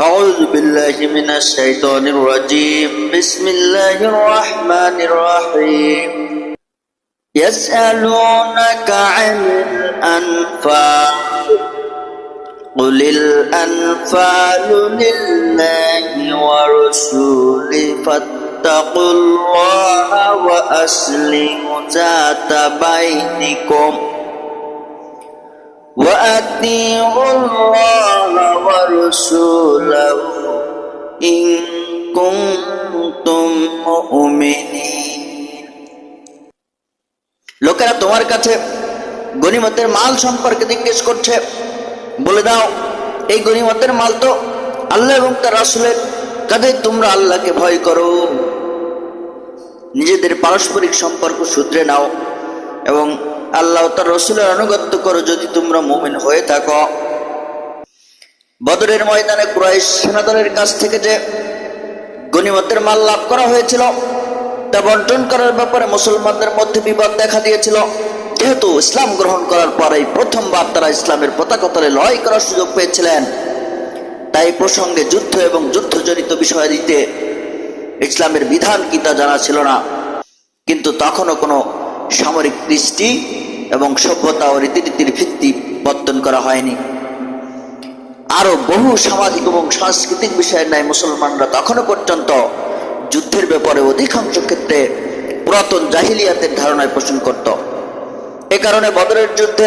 أعوذ بالله من الشيطان الرجيم. بسم الله الرحمن الرحيم. يسألونك عن الأنفال. قل الأنفال لله ورسوله. فاتقوا الله وأسلموا ذات بينكم. وأطيعوا الله ورسوله إن كنتم مؤمنين লোকেরা তোমার কাছে গনিমতের মাল সম্পর্কে জিজ্ঞেস করছে বলে দাও এই গনিমতের মাল তো আল্লাহ এবং তার রাসুলের কাজে তোমরা আল্লাহকে ভয় করো নিজেদের পারস্পরিক সম্পর্ক সূত্রে নাও এবং আল্লাহ ও তার রসুলের আনুগত্য করো যদি তোমরা মুমিন হয়ে থাকো বদরের ময়দানে কুরাইশ সেনাদলের কাছ থেকে যে গনিমতের মাল লাভ করা হয়েছিল, তা বন্টন করার ব্যাপারে মুসলমানদের মধ্যে বিবাদ দেখা দিয়েছিল। যেহেতু ইসলাম গ্রহণ করার পরেই প্রথমবার তারা ইসলামের পতাকা তলে লড়াই করার সুযোগ পেয়েছিলেন, তাই প্রসঙ্গে যুদ্ধ এবং যুদ্ধজনিত বিষয় দিতে ইসলামের বিধান কি তা জানা ছিল না। কিন্তু তখনও কোনো সামরিক দৃষ্টি এবং সভ্যতা ও রীতিনীতির ভিত্তি বর্তন করা হয়নি। আরও বহু সামাজিক এবং সাংস্কৃতিক বিষয়ের ন্যায় মুসলমানরা তখনও পর্যন্ত যুদ্ধের ব্যাপারে অধিকাংশ ক্ষেত্রে পুরাতন জাহিলিয়াতের ধারণায় পোষণ করত। এ কারণে বদরের যুদ্ধে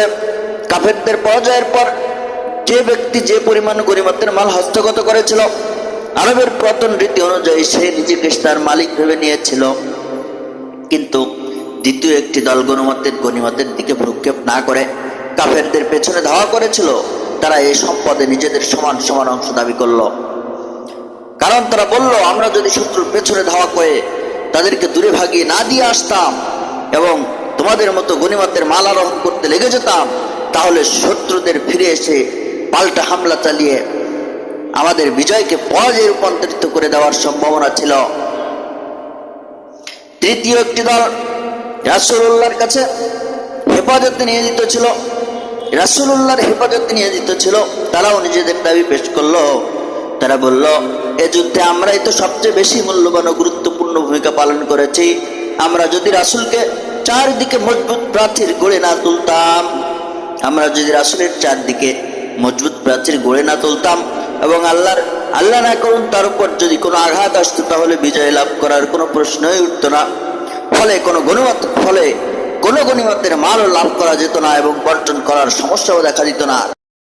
কাফেরদের পরাজয়ের পর যে ব্যক্তি যে পরিমাণ গরিমতের মাল হস্তগত করেছিল, আরবের পুরাতন রীতি অনুযায়ী সে নিজেকে তার মালিক ভেবে নিয়েছিল। কিন্তু দ্বিতীয় একটি দল গণমতের গণিমতের দিকে ভ্রুক্ষেপ না করে কাফেরদের পেছনে ধাওয়া করেছিল। তারা এই সম্পদে নিজেদের সমান সমান অংশ দাবি করল। কারণ তারা বলল, আমরা যদি শত্রুর পেছনে ধাওয়া করে তাদেরকে দূরে ভাগিয়ে না দিয়ে আসতাম এবং তোমাদের মতো গণিমতের মাল আরোহণ করতে লেগে যেতাম, তাহলে শত্রুদের ফিরে এসে পাল্টা হামলা চালিয়ে আমাদের বিজয়কে পরাজয়ে রূপান্তরিত করে দেওয়ার সম্ভাবনা ছিল। তৃতীয় একটি দল রাসুল্লাহর কাছে হেফাজতে নিয়োজিত ছিল। রাসুল্লাহর হেফাজতে নিয়োজিত ছিল, তারাও নিজেদের দাবি পেশ করল। তারা বলল, এ যুদ্ধে আমরাই তো সবচেয়ে বেশি মূল্যবান ও গুরুত্বপূর্ণ ভূমিকা পালন করেছি। আমরা যদি রাসুলকে চারদিকে মজবুত প্রাচীর গড়ে না তুলতাম, আমরা যদি রাসুলের চারদিকে মজবুত প্রাচীর গড়ে না তুলতাম এবং আল্লাহর, আল্লাহ না করুন, তার উপর যদি কোনো আঘাত আসতো, তাহলে বিজয় লাভ করার কোনো প্রশ্নই উঠতো না। ফলে কোনো গণিমত ফলে কোনো গণিমতের মালও লাভ করা যেত না এবং বর্জন করার সমস্যাও দেখা দিত না।